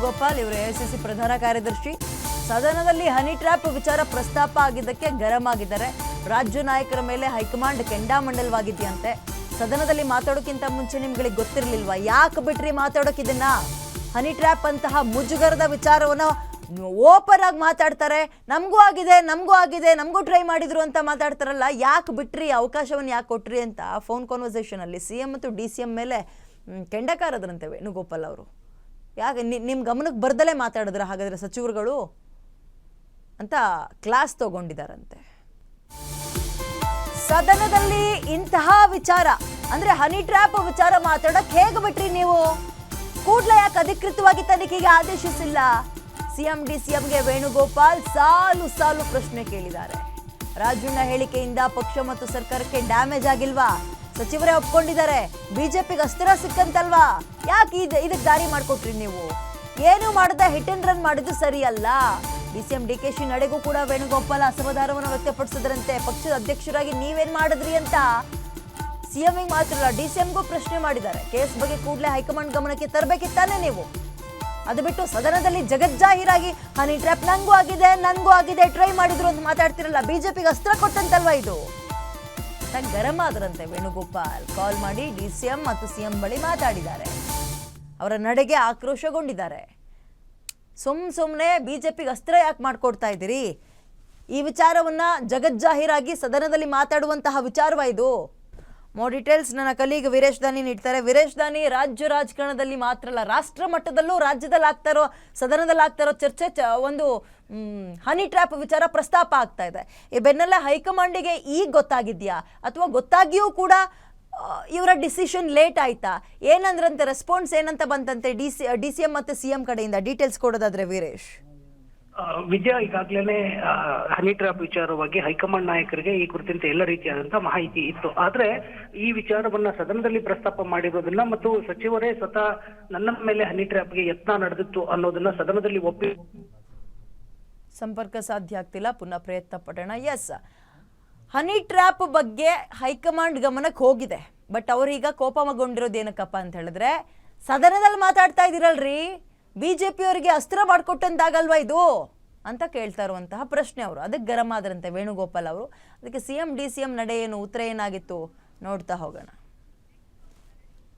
ವೇಣುಗೋಪಾಲ್, ಇವರು ಎಐಸಿಸಿ ಪ್ರಧಾನ ಕಾರ್ಯದರ್ಶಿ. ಸದನದಲ್ಲಿ ಹನಿ ಟ್ರ್ಯಾಪ್ ವಿಚಾರ ಪ್ರಸ್ತಾಪ ಆಗಿದ್ದಕ್ಕೆ ಗರಂ ಆಗಿದ್ದಾರೆ. ರಾಜ್ಯ ನಾಯಕರ ಮೇಲೆ ಹೈಕಮಾಂಡ್ ಕೆಂಡಾಮಂಡಲವಾಗಿದೆಯಂತೆ. ಸದನದಲ್ಲಿ ಮಾತಾಡೋಕ್ಕಿಂತ ಮುಂಚೆ ನಿಮ್ಗಳಿಗೆ ಗೊತ್ತಿರಲಿಲ್ವಾ? ಯಾಕೆ ಬಿಟ್ರಿ ಮಾತಾಡೋಕಿದನ್ನ ಹನಿ ಟ್ರ್ಯಾಪ್ ಅಂತಹ ಮುಜುಗರದ ವಿಚಾರವನ್ನು ಓಪನ್ ಆಗಿ ಮಾತಾಡ್ತಾರೆ. ನಮಗೂ ಆಗಿದೆ ನಮಗೂ ಆಗಿದೆ, ನಮಗೂ ಟ್ರೈ ಮಾಡಿದ್ರು ಅಂತ ಮಾತಾಡ್ತಾರಲ್ಲ, ಯಾಕೆ ಬಿಟ್ರಿ? ಅವಕಾಶವನ್ನು ಯಾಕೆ ಕೊಟ್ರಿ ಅಂತ ಫೋನ್ ಕಾನ್ವರ್ಸೇಷನಲ್ಲಿ ಸಿ ಎಂ ಮತ್ತು ಡಿ ಸಿ ಎಂ ಮೇಲೆ ಕೆಂಡಕಾರದ್ರಂತೆ ವೇಣುಗೋಪಾಲ್ ಅವರು. ಯಾಕೆ ನಿಮ್ಮ ಗಮನಕ್ಕೆ ಬರ್ದಲೇ ಮಾತಾಡಿದ್ರೆ ಹಾಗಾದ್ರೆ ಸಚಿವರುಗಳು? ಅಂತ ಕ್ಲಾಸ್ ತಗೊಂಡಿದ್ದಾರಂತೆ ಸದನದಲ್ಲಿ ಇಂತಹ ವಿಚಾರ, ಅಂದ್ರೆ ಹನಿ ಟ್ರ್ಯಾಪ್ ವಿಚಾರ ಮಾತಾಡಕ್ ಹೇಗೆ ಬಿಟ್ರಿ ನೀವು? ಕೂಡ್ಲೆ ಯಾಕೆ ಅಧಿಕೃತವಾಗಿ ತನಿಖೆಗೆ ಆದೇಶಿಸಿಲ್ಲ? ಸಿಎಂ ಡಿ ಸಿಎಂಗೆ ವೇಣುಗೋಪಾಲ್ ಸಾಲು ಸಾಲು ಪ್ರಶ್ನೆ ಕೇಳಿದ್ದಾರೆ. ರಾಜಣ್ಣ ಹೇಳಿಕೆಯಿಂದ ಪಕ್ಷ ಮತ್ತು ಸರ್ಕಾರಕ್ಕೆ ಡ್ಯಾಮೇಜ್ ಆಗಿಲ್ವಾ? ಸಚಿವರೇ ಒಪ್ಕೊಂಡಿದ್ದಾರೆ. ಬಿಜೆಪಿಗೆ ಅಸ್ತ್ರ ಸಿಕ್ಕಂತಲ್ವಾ? ಯಾಕೆ ಇದು ಇದಕ್ಕೆ ದಾರಿ ಮಾಡ್ಕೊಟ್ರಿ ನೀವು? ಏನು ಮಾಡದೆ ಹಿಟ್ ಅಂಡ್ ರನ್ ಮಾಡಿದ್ದು ಸರಿಯಲ್ಲ. ಡಿಸಿಎಂ ಡಿ ಕೆ ಶಿ ನಡೆಗೂ ಕೂಡ ವೇಣುಗೋಪಾಲ್ ಅಸಮಾಧಾನವನ್ನು ವ್ಯಕ್ತಪಡಿಸಿದ್ರಂತೆ. ಪಕ್ಷದ ಅಧ್ಯಕ್ಷರಾಗಿ ನೀವೇನ್ ಮಾಡಿದ್ರಿ ಅಂತ? ಸಿಎಂ ಮಾತ್ರ ಅಲ್ಲ ಎಂಗೂ ಪ್ರಶ್ನೆ ಮಾಡಿದ್ದಾರೆ. ಕೇಸ್ ಬಗ್ಗೆ ಕೂಡಲೇ ಹೈಕಮಾಂಡ್ ಗಮನಕ್ಕೆ ತರಬೇಕಿತ್ತಾನೆ ನೀವು? ಅದು ಬಿಟ್ಟು ಸದನದಲ್ಲಿ ಜಗಜ್ಜಾಹೀರಾಗಿ ಹನಿ ಟ್ರ್ಯಾಪ್ ನಂಗೂ ಆಗಿದೆ ನನಗೂ ಆಗಿದೆ, ಟ್ರೈ ಮಾಡಿದ್ರು ಅಂತ ಮಾತಾಡ್ತಿರಲ್ಲ. ಬಿಜೆಪಿಗೆ ಅಸ್ತ್ರ ಕೊಟ್ಟಂತಲ್ವಾ ಇದು? ಅಂತ ಗರಂ ಆದ್ರಂತೆ ವೇಣುಗೋಪಾಲ್. ಕಾಲ್ ಮಾಡಿ ಡಿ ಡಿಸಿಎಂ ಮತ್ತು ಸಿಎಂ ಬಳಿ ಮಾತಾಡಿದ್ದಾರೆ. ಅವರ ನಡೆಗೆ ಆಕ್ರೋಶಗೊಂಡಿದ್ದಾರೆ. ಸುಮ್ ಸುಮ್ಮನೆ ಬಿಜೆಪಿಗೆ ಅಸ್ತ್ರ ಯಾಕೆ ಮಾಡ್ಕೊಡ್ತಾ ಇದ್ದೀರಿ? ಈ ವಿಚಾರವನ್ನ ಜಗಜ್ಜಾಹೀರಾಗಿ ಸದನದಲ್ಲಿ ಮಾತಾಡುವಂತಹ ವಿಚಾರವ ಇದು? ಮೋ ಡೀಟೇಲ್ಸ್ ನನ್ನ ಕಲೀಗ್ ವೀರೇಶ್ ದಾನಿ ನೀಡ್ತಾರೆ. ವೀರೇಶ್ ದಾನಿ ರಾಜ್ಯ ರಾಜಕಾರಣದಲ್ಲಿ ಮಾತ್ರ ಅಲ್ಲ, ರಾಷ್ಟ್ರ ಮಟ್ಟದಲ್ಲೂ ರಾಜ್ಯದಲ್ಲಿ ಆಗ್ತಾರೋ, ಸದನದಲ್ಲಿ ಆಗ್ತಾರೋ ಚರ್ಚೆ ಚ- ಒಂದು ಹನಿ ಟ್ರ್ಯಾಪ್ ವಿಚಾರ ಪ್ರಸ್ತಾಪ ಆಗ್ತಾ ಇದೆ. ಈ ಬೆನ್ನಲ್ಲೇ ಹೈಕಮಾಂಡಿಗೆ ಈಗ ಗೊತ್ತಾಗಿದೆಯಾ? ಅಥವಾ ಗೊತ್ತಾಗಿಯೂ ಕೂಡ ಇವರ ಡಿಸಿಷನ್ ಲೇಟ್ ಆಯ್ತಾ? ಏನಂದ್ರಂತೆ ರೆಸ್ಪಾನ್ಸ್ ಏನಂತ ಬಂತಂತೆ D C D C M ಮತ್ತು ಸಿ ಎಂ ಕಡೆಯಿಂದ? ಡೀಟೇಲ್ಸ್ ಕೊಡೋದಾದ್ರೆ ವೀರೇಶ್. ವಿದ್ಯಾ ಈಗಾಗಲೇ ಹನಿ ಟ್ರ್ಯಾಪ್ ವಿಚಾರವಾಗಿ ಹೈಕಮಾಂಡ್ ನಾಯಕರಿಗೆ ಈ ಕುರಿತಂತೆ ಎಲ್ಲ ರೀತಿಯಾದಂತಹ ಮಾಹಿತಿ ಇತ್ತು. ಆದ್ರೆ ಈ ವಿಚಾರವನ್ನ ಸದನದಲ್ಲಿ ಪ್ರಸ್ತಾಪ ಮಾಡಿರೋದನ್ನ ಮತ್ತು ಸಚಿವರೇ ಸ್ವತಃ ನನ್ನ ಮೇಲೆ ಹನಿ ಟ್ರ್ಯಾಪ್ಗೆ ಯತ್ನ ನಡೆದಿತ್ತು ಅನ್ನೋದನ್ನ ಸದನದಲ್ಲಿ ಒಪ್ಪಿ ಸಂಪರ್ಕ ಸಾಧ್ಯ ಆಗ್ತಿಲ್ಲ, ಪುನಃ ಪ್ರಯತ್ನ ಪಡೋಣ. ಎಸ್ ಹನಿ ಟ್ರ್ಯಾಪ್ ಬಗ್ಗೆ ಹೈಕಮಾಂಡ್ ಗಮನಕ್ಕೆ ಹೋಗಿದೆ. ಬಟ್ ಅವರೀಗ ಕೋಪಮಗೊಂಡಿರೋದು ಏನಕ್ಕಪ್ಪ ಅಂತ ಹೇಳಿದ್ರೆ, ಸದನದಲ್ಲಿ ಮಾತಾಡ್ತಾ ಇದ್ದೀರಲ್ರಿ? ಬಿ ಜೆ ಪಿಯವರಿಗೆ ಅಸ್ತ್ರ ಮಾಡಿಕೊಟ್ಟಂತಾಗಲ್ವಾ ಇದು? ಅಂತ ಕೇಳ್ತಾ ಇರುವಂತಹ ಪ್ರಶ್ನೆ ಅವರು. ಅದಕ್ಕೆ ಗರಂ ಆದ್ರಂತೆ ವೇಣುಗೋಪಾಲ್ ಅವರು. ಅದಕ್ಕೆ C M, D C M ನಡೆ ಏನು ಉತ್ತರ ಏನಾಗಿತ್ತು ನೋಡ್ತಾ ಹೋಗೋಣ.